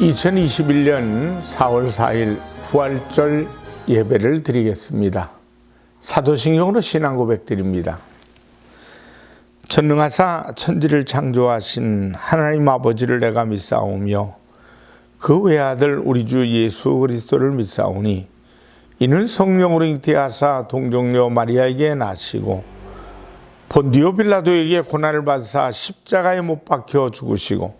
2021년 4월 4일 부활절 예배를 드리겠습니다. 사도신경으로 신앙 고백 드립니다. 전능하사 천지를 창조하신 하나님 아버지를 내가 믿사오며 그 외아들 우리 주 예수 그리스도를 믿사오니 이는 성령으로 잉태하사 동정녀 마리아에게 나시고 본디오 빌라도에게 고난을 받사 십자가에 못 박혀 죽으시고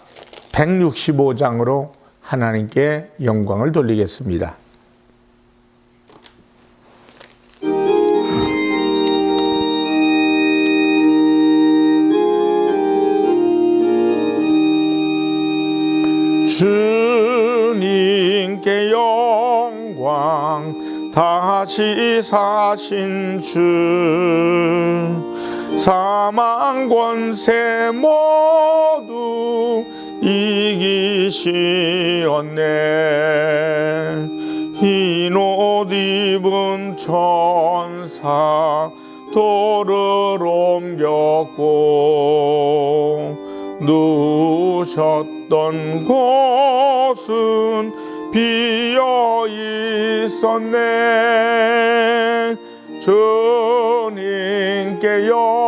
165장으로 하나님께 영광을 돌리겠습니다. 주님께 영광 다시 사신 주 사망 권세 모두 이기시었네. 흰 옷 입은 천사 돌을 옮겼고 누우셨던 곳은 비어 있었네. 주님께 영광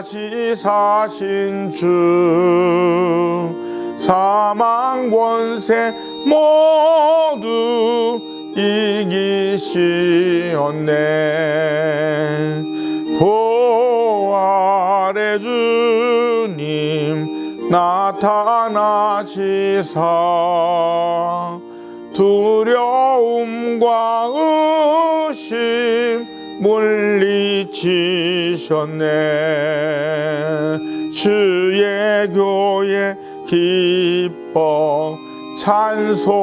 다시 사신 주 사망 권세 모두 이기시었네. 부활의 주님 나타나시사 두려움과 의심 물리치셨네. 주의 교회 기뻐 찬송하여라.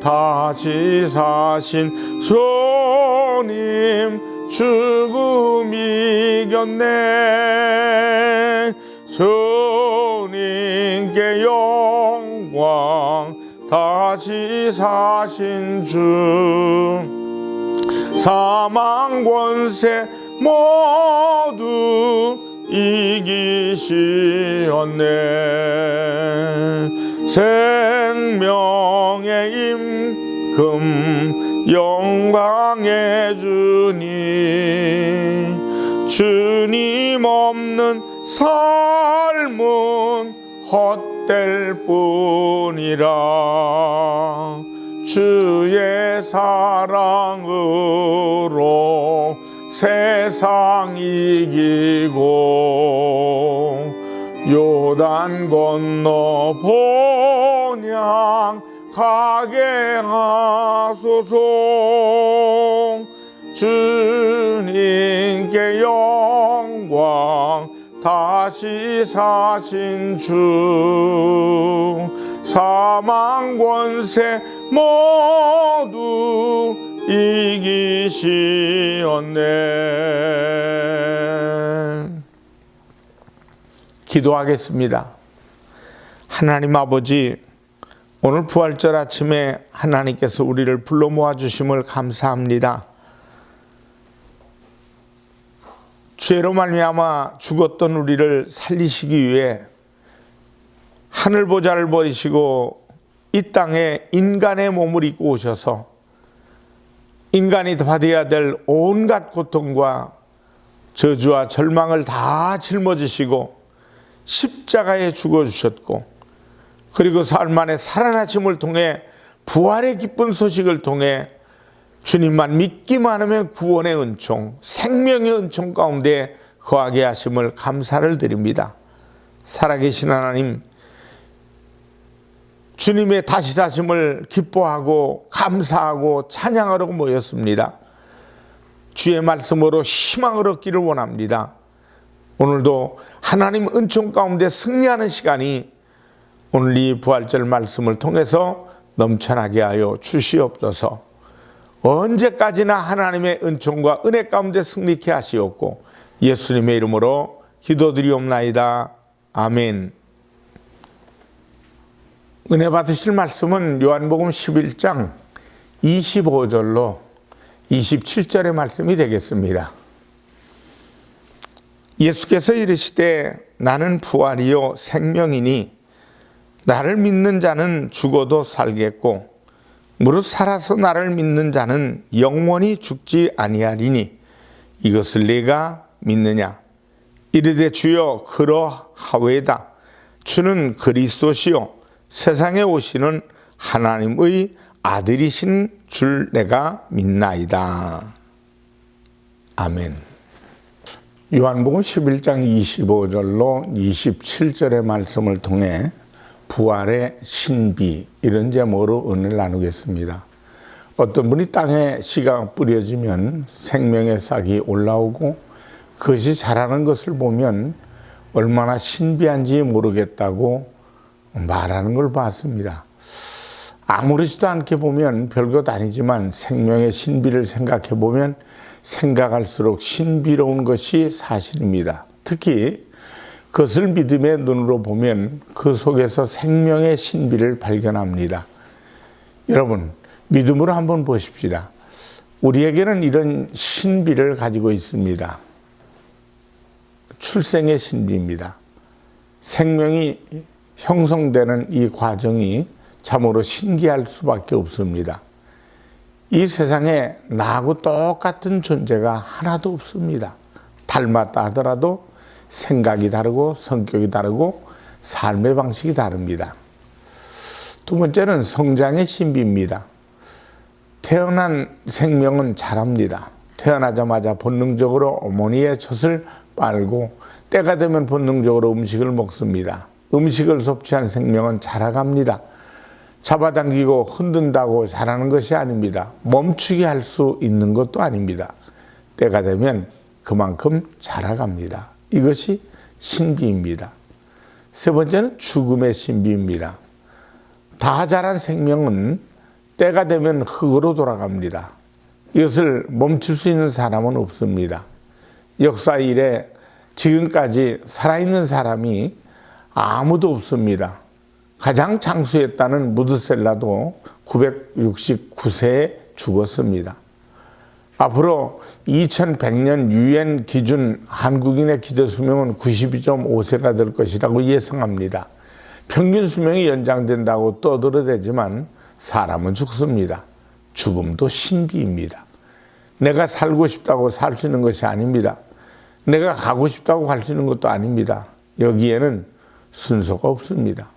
다시 사신 주님 죽음 이겼네. 주님께 영광 다시 사신 주 사망 권세 모두 이기시었네. 생명의 임금 영광의 주님 주님 없는 삶은 헛 될 뿐이라. 주의 사랑으로 세상 이기고 요단 건너 본향 가게 하소서. 주님께 영광 다시 사신 주 사망 권세 모두 이기시었네. 기도하겠습니다. 하나님 아버지 오늘 부활절 아침에 하나님께서 우리를 불러 모아 주심을 감사합니다 죄로 말미암아 죽었던 우리를 살리시기 위해 하늘 보좌를 버리시고 이 땅에 인간의 몸을 입고 오셔서 인간이 받아야 될 온갖 고통과 저주와 절망을 다 짊어지시고 십자가에 죽어 주셨고 그리고 사흘 만에 살아나심을 통해 부활의 기쁜 소식을 통해 주님만 믿기만 하면 구원의 은총, 생명의 은총 가운데 거하게 하심을 감사를 드립니다. 살아계신 하나님, 주님의 다시 사심을 기뻐하고 감사하고 찬양하려고 모였습니다. 주의 말씀으로 희망을 얻기를 원합니다. 오늘도 하나님 은총 가운데 승리하는 시간이 오늘 이 부활절 말씀을 통해서 넘쳐나게 하여 주시옵소서. 언제까지나 하나님의 은총과 은혜 가운데 승리케 하시옵고 예수님의 이름으로 기도드리옵나이다. 아멘. 은혜 받으실 말씀은 요한복음 11장 25절로 27절의 말씀이 되겠습니다. 예수께서 이르시되 나는 부활이요 생명이니 나를 믿는 자는 죽어도 살겠고 무릇 살아서 나를 믿는 자는 영원히 죽지 아니하리니 이것을 내가 믿느냐 이르되 주여 그러하외다 주는 그리스도시요 세상에 오시는 하나님의 아들이신 줄 내가 믿나이다. 아멘. 요한복음 11장 25절로 27절의 말씀을 통해 부활의 신비 이런 제목으로 은혜를 나누겠습니다. 어떤 분이 땅에 씨가 뿌려지면 생명의 싹이 올라오고 그것이 자라는 것을 보면 얼마나 신비한지 모르겠다고 말하는 걸 봤습니다. 아무렇지도 않게 보면 별것 아니지만 생명의 신비를 생각해 보면 생각할수록 신비로운 것이 사실입니다. 특히 그것을 믿음의 눈으로 보면 그 속에서 생명의 신비를 발견합니다. 여러분, 믿음으로 한번 보십시다. 우리에게는 이런 신비를 가지고 있습니다. 출생의 신비입니다. 생명이 형성되는 이 과정이 참으로 신기할 수밖에 없습니다. 이 세상에 나하고 똑같은 존재가 하나도 없습니다. 닮았다 하더라도 생각이 다르고 성격이 다르고 삶의 방식이 다릅니다. 두 번째는 성장의 신비입니다. 태어난 생명은 자랍니다. 태어나자마자 본능적으로 어머니의 젖을 빨고 때가 되면 본능적으로 음식을 먹습니다. 음식을 섭취한 생명은 자라갑니다. 잡아당기고 흔든다고 자라는 것이 아닙니다. 멈추게 할 수 있는 것도 아닙니다. 때가 되면 그만큼 자라갑니다. 이것이 신비입니다. 세 번째는 죽음의 신비입니다. 다 자란 생명은 때가 되면 흙으로 돌아갑니다. 이것을 멈출 수 있는 사람은 없습니다. 역사 이래 지금까지 살아있는 사람이 아무도 없습니다. 가장 장수했다는 무드셀라도 969세에 죽었습니다. 앞으로 2100년 유엔 기준 한국인의 기대 수명은 92.5세가 될 것이라고 예상합니다. 평균 수명이 연장된다고 떠들어대지만 사람은 죽습니다. 죽음도 신비입니다. 내가 살고 싶다고 살 수 있는 것이 아닙니다. 내가 가고 싶다고 갈 수 있는 것도 아닙니다. 여기에는 순서가 없습니다.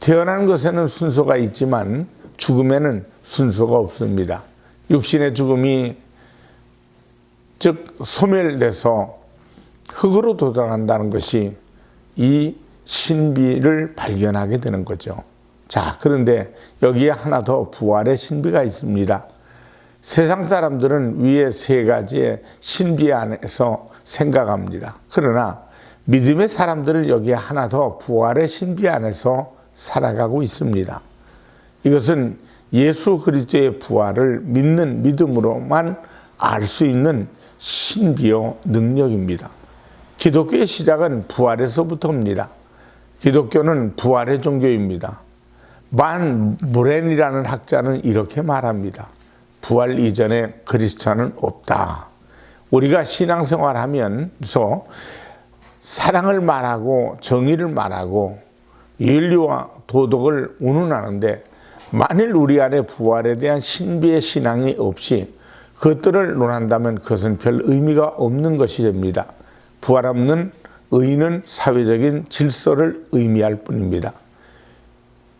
태어난 것에는 순서가 있지만 죽음에는 순서가 없습니다. 육신의 죽음이 즉 소멸돼서 흙으로 도달한다는 것이 이 신비를 발견하게 되는 거죠. 자, 그런데 여기에 하나 더 부활의 신비가 있습니다. 세상 사람들은 위에 세 가지의 신비 안에서 생각합니다. 그러나 믿음의 사람들은 여기에 하나 더 부활의 신비 안에서 살아가고 있습니다. 이것은 예수 그리스도의 부활을 믿는 믿음으로만 알 수 있는 신비요 능력입니다. 기독교의 시작은 부활에서부터입니다. 기독교는 부활의 종교입니다. 만 무렌이라는 학자는 이렇게 말합니다. 부활 이전에 그리스도는 없다. 우리가 신앙생활 하면서 사랑을 말하고 정의를 말하고 윤리와 도덕을 운운하는데 만일 우리 안에 부활에 대한 신비의 신앙이 없이 그것들을 논한다면 그것은 별 의미가 없는 것이 됩니다. 부활 없는 의는 사회적인 질서를 의미할 뿐입니다.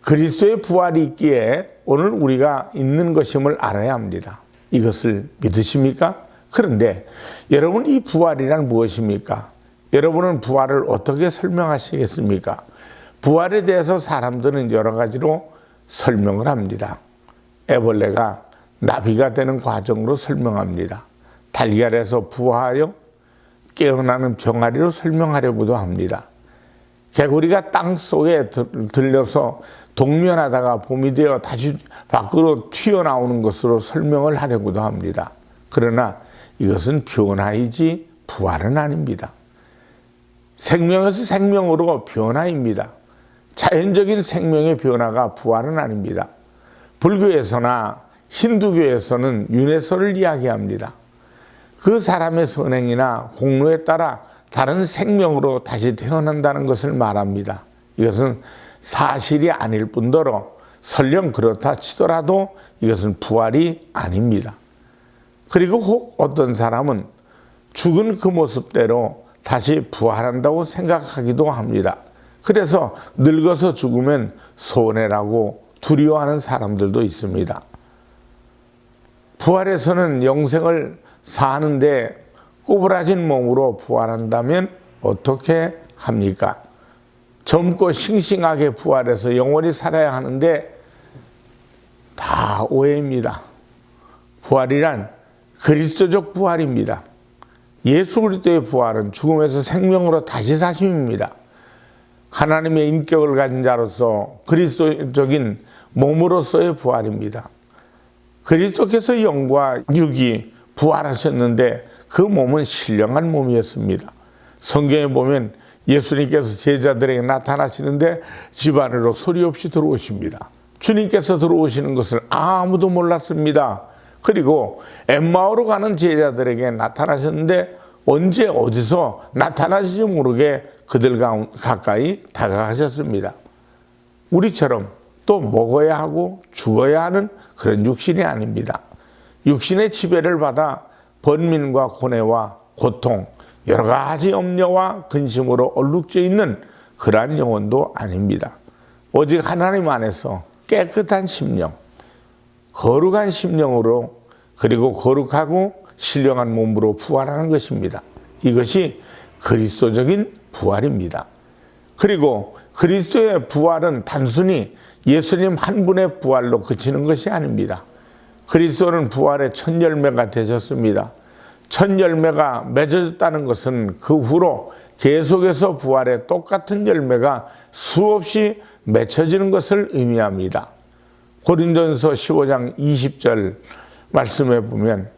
그리스도의 부활이 있기에 오늘 우리가 있는 것임을 알아야 합니다. 이것을 믿으십니까? 그런데 여러분 이 부활이란 무엇입니까? 여러분은 부활을 어떻게 설명하시겠습니까? 부활에 대해서 사람들은 여러 가지로 설명을 합니다. 애벌레가 나비가 되는 과정으로 설명합니다. 달걀에서 부화하여 깨어나는 병아리로 설명하려고도 합니다. 개구리가 땅 속에 들- 들려서 동면하다가 봄이 되어 다시 밖으로 튀어나오는 것으로 설명을 하려고도 합니다. 그러나 이것은 변화이지 부활은 아닙니다. 생명에서 생명으로 변화입니다. 자연적인 생명의 변화가 부활은 아닙니다. 불교에서나 힌두교에서는 윤회설을 이야기합니다. 그 사람의 선행이나 공로에 따라 다른 생명으로 다시 태어난다는 것을 말합니다. 이것은 사실이 아닐 뿐더러 설령 그렇다 치더라도 이것은 부활이 아닙니다. 그리고 혹 어떤 사람은 죽은 그 모습대로 다시 부활한다고 생각하기도 합니다. 그래서 늙어서 죽으면 손해라고 두려워하는 사람들도 있습니다. 부활에서는 영생을 사는데 꼬부라진 몸으로 부활한다면 어떻게 합니까? 젊고 싱싱하게 부활해서 영원히 살아야 하는데 다 오해입니다. 부활이란 그리스도적 부활입니다. 예수 그리스도의 부활은 죽음에서 생명으로 다시 사심입니다. 하나님의 인격을 가진 자로서 그리스도적인 몸으로서의 부활입니다. 그리스도께서 영과 육이 부활하셨는데 그 몸은 신령한 몸이었습니다. 성경에 보면 예수님께서 제자들에게 나타나시는데 집 안으로 소리 없이 들어오십니다. 주님께서 들어오시는 것을 아무도 몰랐습니다. 그리고 엠마오로 가는 제자들에게 나타나셨는데 언제 어디서 나타나실지 모르게 그들 가까이 다가가셨습니다. 우리처럼 또 먹어야 하고 죽어야 하는 그런 육신이 아닙니다. 육신의 지배를 받아 번민과 고뇌와 고통, 여러 가지 염려와 근심으로 얼룩져 있는 그러한 영혼도 아닙니다. 오직 하나님 안에서 깨끗한 심령, 거룩한 심령으로 그리고 거룩하고 신령한 몸으로 부활하는 것입니다. 이것이 그리스도적인 부활입니다. 그리고 그리스도의 부활은 단순히 예수님 한 분의 부활로 그치는 것이 아닙니다. 그리스도는 부활의 첫 열매가 되셨습니다. 첫 열매가 맺어졌다는 것은 그 후로 계속해서 부활의 똑같은 열매가 수없이 맺혀지는 것을 의미합니다. 고린도전서 15장 20절 말씀해 보면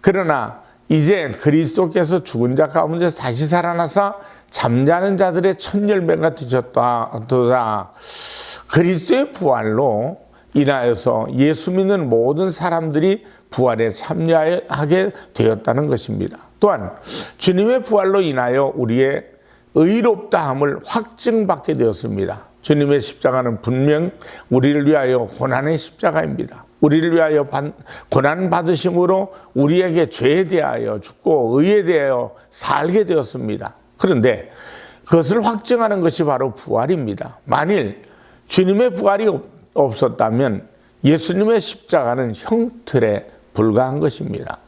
그러나 이제 그리스도께서 죽은 자 가운데서 다시 살아나사 잠자는 자들의 첫 열매가 되셨다. 그리스도의 부활로 인하여서 예수 믿는 모든 사람들이 부활에 참여하게 되었다는 것입니다. 또한 주님의 부활로 인하여 우리의 의롭다함을 확증받게 되었습니다. 주님의 십자가는 분명 우리를 위하여 고난의 십자가입니다. 우리를 위하여 고난 받으심으로 우리에게 죄에 대하여 죽고 의에 대하여 살게 되었습니다. 그런데 그것을 확증하는 것이 바로 부활입니다. 만일 주님의 부활이 없었다면 예수님의 십자가는 형틀에 불과한 것입니다.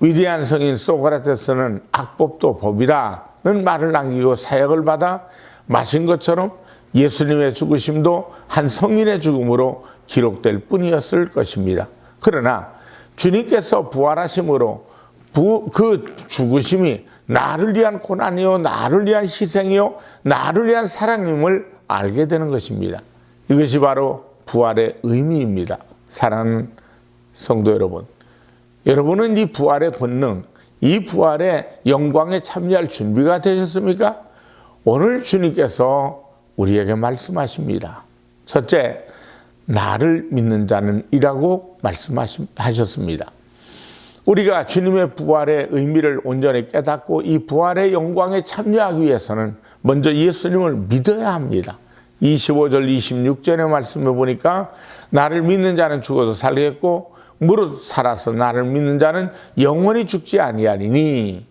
위대한 성인 소크라테스는 악법도 법이라는 말을 남기고 사역을 받아 마신 것처럼 예수님의 죽으심도 한 성인의 죽음으로 기록될 뿐이었을 것입니다. 그러나 주님께서 부활하심으로 부, 그 죽으심이 나를 위한 고난이요, 나를 위한 희생이요, 나를 위한 사랑임을 알게 되는 것입니다. 이것이 바로 부활의 의미입니다. 사랑하는 성도 여러분. 여러분은 이 부활의 권능, 이 부활의 영광에 참여할 준비가 되셨습니까? 오늘 주님께서 우리에게 말씀하십니다. 첫째, 나를 믿는 자는 이라고 말씀하셨습니다. 우리가 주님의 부활의 의미를 온전히 깨닫고 이 부활의 영광에 참여하기 위해서는 먼저 예수님을 믿어야 합니다. 25절, 26절의 말씀을 보니까 나를 믿는 자는 죽어도 살겠고 무릇 살아서 나를 믿는 자는 영원히 죽지 아니하리니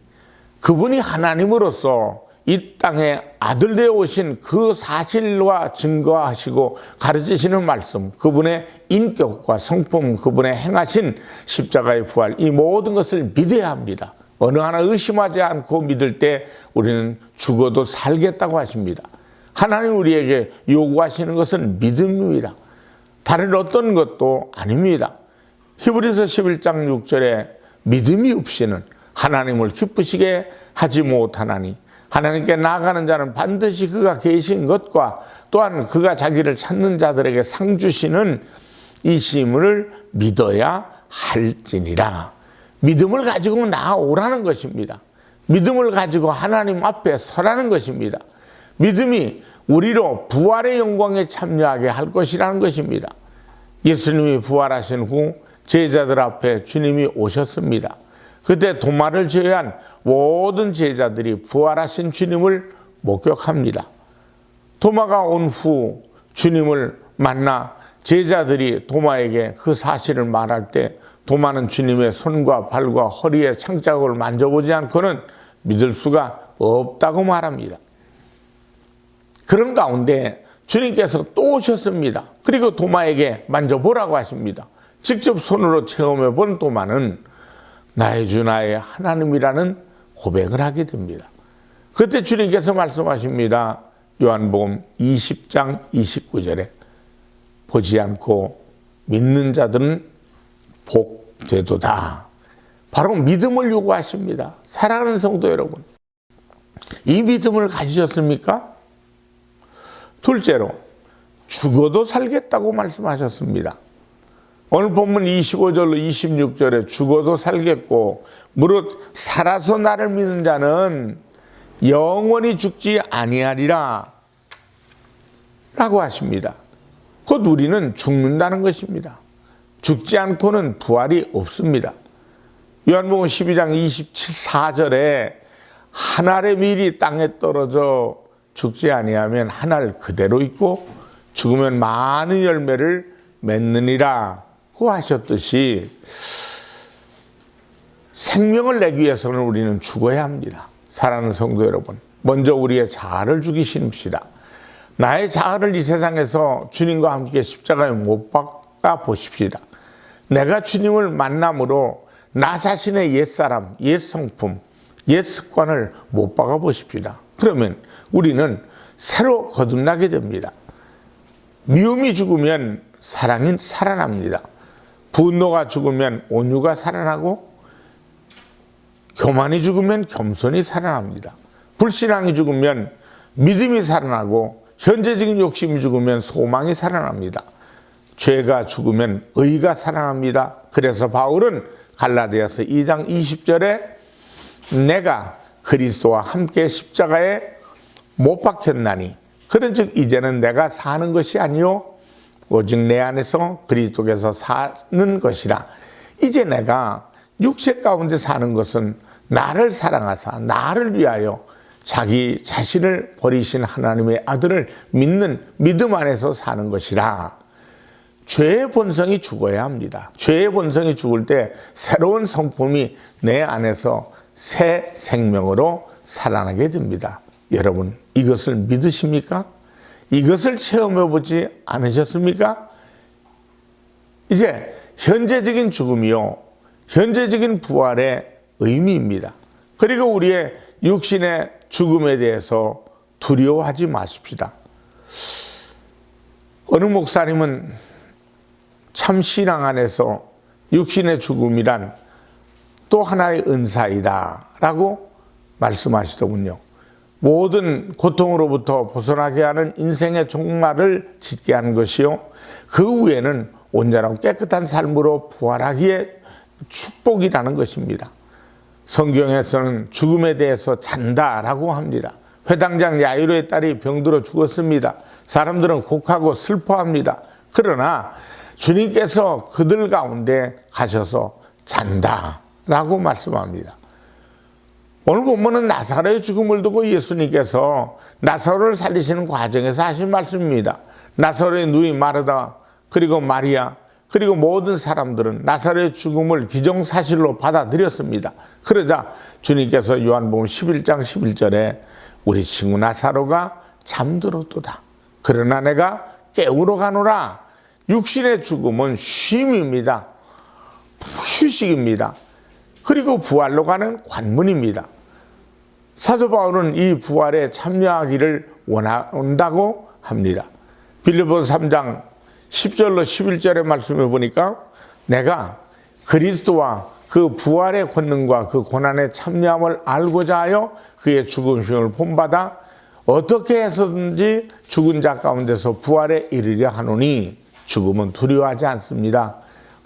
그분이 하나님으로서 이 땅에 아들 되어 오신 그 사실과 증거하시고 가르치시는 말씀, 그분의 인격과 성품, 그분의 행하신 십자가의 부활, 이 모든 것을 믿어야 합니다. 어느 하나 의심하지 않고 믿을 때 우리는 죽어도 살겠다고 하십니다. 하나님 우리에게 요구하시는 것은 믿음입니다. 다른 어떤 것도 아닙니다. 히브리서 11장 6절에 믿음이 없이는 하나님을 기쁘시게 하지 못하나니 하나님께 나아가는 자는 반드시 그가 계신 것과 또한 그가 자기를 찾는 자들에게 상 주시는 이심을 믿어야 할지니라. 믿음을 가지고 나아오라는 것입니다. 믿음을 가지고 하나님 앞에 서라는 것입니다. 믿음이 우리로 부활의 영광에 참여하게 할 것이라는 것입니다. 예수님이 부활하신 후 제자들 앞에 주님이 오셨습니다. 그때 도마를 제외한 모든 제자들이 부활하신 주님을 목격합니다. 도마가 온 후 주님을 만나 제자들이 도마에게 그 사실을 말할 때 도마는 주님의 손과 발과 허리에 창자국을 만져보지 않고는 믿을 수가 없다고 말합니다. 그런 가운데 주님께서 또 오셨습니다. 그리고 도마에게 만져보라고 하십니다. 직접 손으로 체험해 본 도마는 나의 주 나의 하나님이라는 고백을 하게 됩니다. 그때 주님께서 말씀하십니다. 요한복음 20장 29절에 보지 않고 믿는 자들은 복되도다. 바로 믿음을 요구하십니다. 사랑하는 성도 여러분. 이 믿음을 가지셨습니까? 둘째로 죽어도 살겠다고 말씀하셨습니다. 오늘 본문 25절로 26절에 죽어도 살겠고 무릇 살아서 나를 믿는 자는 영원히 죽지 아니하리라 라고 하십니다. 곧 우리는 죽는다는 것입니다. 죽지 않고는 부활이 없습니다. 요한복음 12장 27, 4절에 한 알의 밀이 땅에 떨어져 죽지 아니하면 한 알 그대로 있고 죽으면 많은 열매를 맺느니라고 하셨듯이 생명을 내기 위해서는 우리는 죽어야 합니다. 사랑하는 성도 여러분, 먼저 우리의 자아를 죽이십시다. 나의 자아를 이 세상에서 주님과 함께 십자가에 못 박아 보십시다. 내가 주님을 만남으로 나 자신의 옛사람, 옛 성품, 옛 습관을 못 박아 보십시다. 그러면 우리는 새로 거듭나게 됩니다. 미움이 죽으면 사랑이 살아납니다. 분노가 죽으면 온유가 살아나고 교만이 죽으면 겸손이 살아납니다. 불신앙이 죽으면 믿음이 살아나고 현재적인 욕심이 죽으면 소망이 살아납니다. 죄가 죽으면 의가 살아납니다. 그래서 바울은 갈라디아서 2장 20절에 내가 그리스도와 함께 십자가에 못 박혔나니. 그런즉 이제는 내가 사는 것이 아니요. 오직 내 안에서 그리스도께서 사는 것이라. 이제 내가 육체 가운데 사는 것은 나를 사랑하사 나를 위하여 자기 자신을 버리신 하나님의 아들을 믿는 믿음 안에서 사는 것이라 죄의 본성이 죽어야 합니다. 죄의 본성이 죽을 때 새로운 성품이 내 안에서 새 생명으로 살아나게 됩니다. 여러분, 이것을 믿으십니까? 이것을 체험해 보지 않으셨습니까? 이제 현재적인 죽음이요. 현재적인 부활의 의미입니다. 그리고 우리의 육신의 죽음에 대해서 두려워하지 마십시다. 어느 목사님은 참 신앙 안에서 육신의 죽음이란 또 하나의 은사이다 라고 말씀하시더군요. 모든 고통으로부터 벗어나게 하는 인생의 종말을 짓게 하는 것이요. 그 후에는 온전하고 깨끗한 삶으로 부활하기에 축복이라는 것입니다. 성경에서는 죽음에 대해서 잔다라고 합니다. 회당장 야이로의 딸이 병들어 죽었습니다. 사람들은 곡하고 슬퍼합니다. 그러나 주님께서 그들 가운데 가셔서 잔다 라고 말씀합니다. 오늘 본문은 나사로의 죽음을 두고 예수님께서 나사로를 살리시는 과정에서 하신 말씀입니다. 나사로의 누이 마르다 그리고 마리아 그리고 모든 사람들은 나사로의 죽음을 기정사실로 받아들였습니다. 그러자 주님께서 요한복음 11장 11절에 우리 친구 나사로가 잠들었도다. 그러나 내가 깨우러 가노라. 육신의 죽음은 쉼입니다. 휴식입니다. 그리고 부활로 가는 관문입니다. 사도 바울은 이 부활에 참여하기를 원한다고 합니다. 빌리보서 3장 10절로 11절의 말씀을 보니까 내가 그리스도와 그 부활의 권능과 그 고난의 참여함을 알고자 하여 그의 죽음심을 본받아 어떻게 해서든지 죽은 자 가운데서 부활에 이르려 하노니 죽음은 두려워하지 않습니다.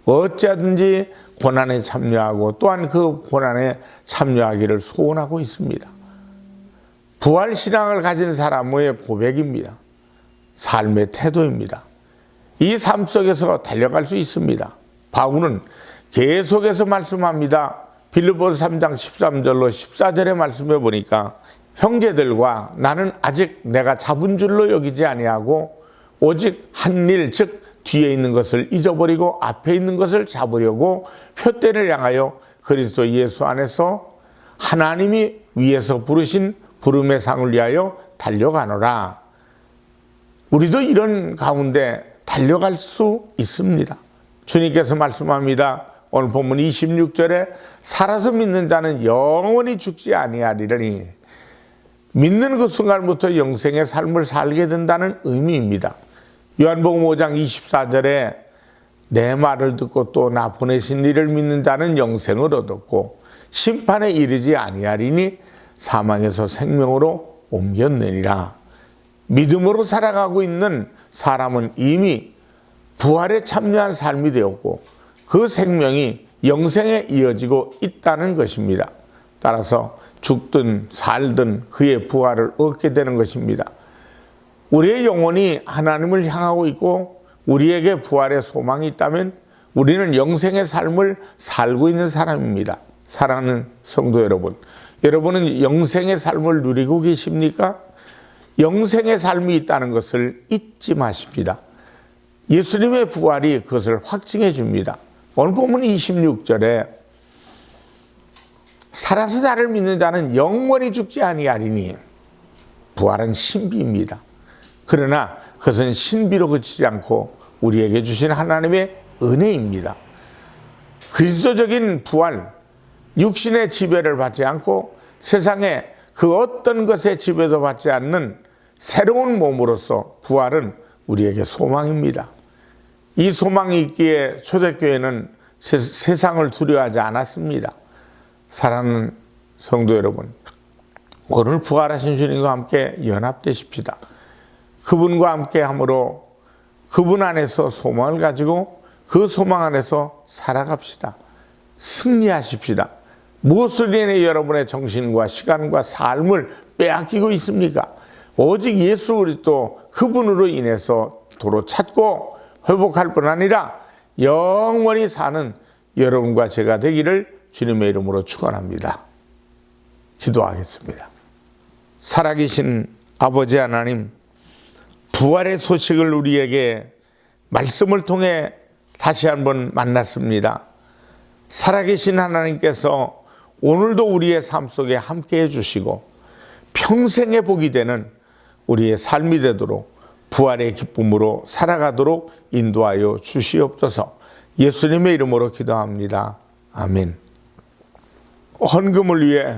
어찌하든지 고난에 참여하고 또한 그 고난에 참여하기를 소원하고 있습니다. 부활 신앙을 가진 사람의 고백입니다. 삶의 태도입니다. 이 삶 속에서 달려갈 수 있습니다. 바울은 계속해서 말씀합니다. 빌립보서 3장 13절로 14절의 말씀해 보니까 형제들과 나는 아직 내가 잡은 줄로 여기지 아니하고 오직 한 일 즉 뒤에 있는 것을 잊어버리고 앞에 있는 것을 잡으려고 표대를 향하여 그리스도 예수 안에서 하나님이 위에서 부르신 부름의 상을 위하여 달려가노라. 우리도 이런 가운데 달려갈 수 있습니다. 주님께서 말씀합니다. 오늘 본문 26절에 살아서 믿는 자는 영원히 죽지 아니하리니 믿는 그 순간부터 영생의 삶을 살게 된다는 의미입니다. 요한복음 5장 24절에 내 말을 듣고 또 나 보내신 이를 믿는 자는 영생을 얻었고 심판에 이르지 아니하리니 사망에서 생명으로 옮겼느니라. 믿음으로 살아가고 있는 사람은 이미 부활에 참여한 삶이 되었고 그 생명이 영생에 이어지고 있다는 것입니다. 따라서 죽든 살든 그의 부활을 얻게 되는 것입니다. 우리의 영혼이 하나님을 향하고 있고 우리에게 부활의 소망이 있다면 우리는 영생의 삶을 살고 있는 사람입니다. 사랑하는 성도 여러분, 여러분은 영생의 삶을 누리고 계십니까? 영생의 삶이 있다는 것을 잊지 마십니다. 예수님의 부활이 그것을 확증해 줍니다. 오늘 보면 26절에 살아서 나를 믿는 자는 영원히 죽지 아니하리니 부활은 신비입니다. 그러나 그것은 신비로 그치지 않고 우리에게 주신 하나님의 은혜입니다. 그리스도적인 부활, 육신의 지배를 받지 않고 세상에 그 어떤 것의 지배도 받지 않는 새로운 몸으로서 부활은 우리에게 소망입니다. 이 소망이 있기에 초대교회는 세상을 두려워하지 않았습니다. 사랑하는 성도 여러분, 오늘 부활하신 주님과 함께 연합되십시다. 그분과 함께 함으로 그분 안에서 소망을 가지고 그 소망 안에서 살아갑시다. 승리하십시다. 무엇을 인해 여러분의 정신과 시간과 삶을 빼앗기고 있습니까? 오직 예수 그리스도 그분으로 인해서 도로 찾고 회복할 뿐 아니라 영원히 사는 여러분과 제가 되기를 주님의 이름으로 축원합니다. 기도하겠습니다. 살아계신 아버지 하나님, 부활의 소식을 우리에게 말씀을 통해 다시 한번 만났습니다. 살아계신 하나님께서 오늘도 우리의 삶 속에 함께 해주시고 평생의 복이 되는 우리의 삶이 되도록 부활의 기쁨으로 살아가도록 인도하여 주시옵소서 예수님의 이름으로 기도합니다. 아멘. 헌금을 위해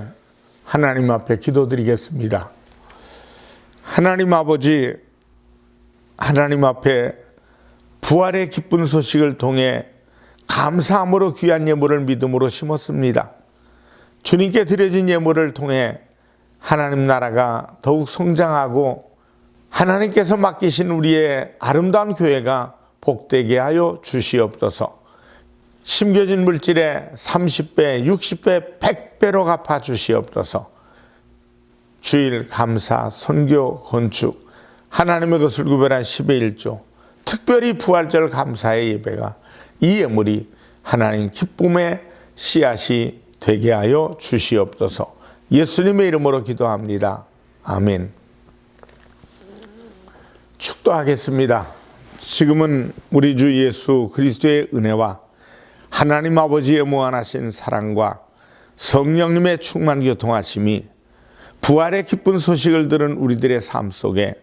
하나님 앞에 기도드리겠습니다. 하나님 아버지, 하나님 앞에 부활의 기쁜 소식을 통해 감사함으로 귀한 예물을 믿음으로 심었습니다. 주님께 드려진 예물을 통해 하나님 나라가 더욱 성장하고 하나님께서 맡기신 우리의 아름다운 교회가 복되게 하여 주시옵소서. 심겨진 물질에 30배, 60배, 100배로 갚아 주시옵소서. 주일 감사, 선교, 건축, 하나님의 것을 구별한 10의 1조, 특별히 부활절 감사의 예배가 이 예물이 하나님 기쁨의 씨앗이 되게 하여 주시옵소서. 예수님의 이름으로 기도합니다. 아멘. 축도하겠습니다. 지금은 우리 주 예수 그리스도의 은혜와 하나님 아버지의 무한하신 사랑과 성령님의 충만 교통하심이 부활의 기쁜 소식을 들은 우리들의 삶 속에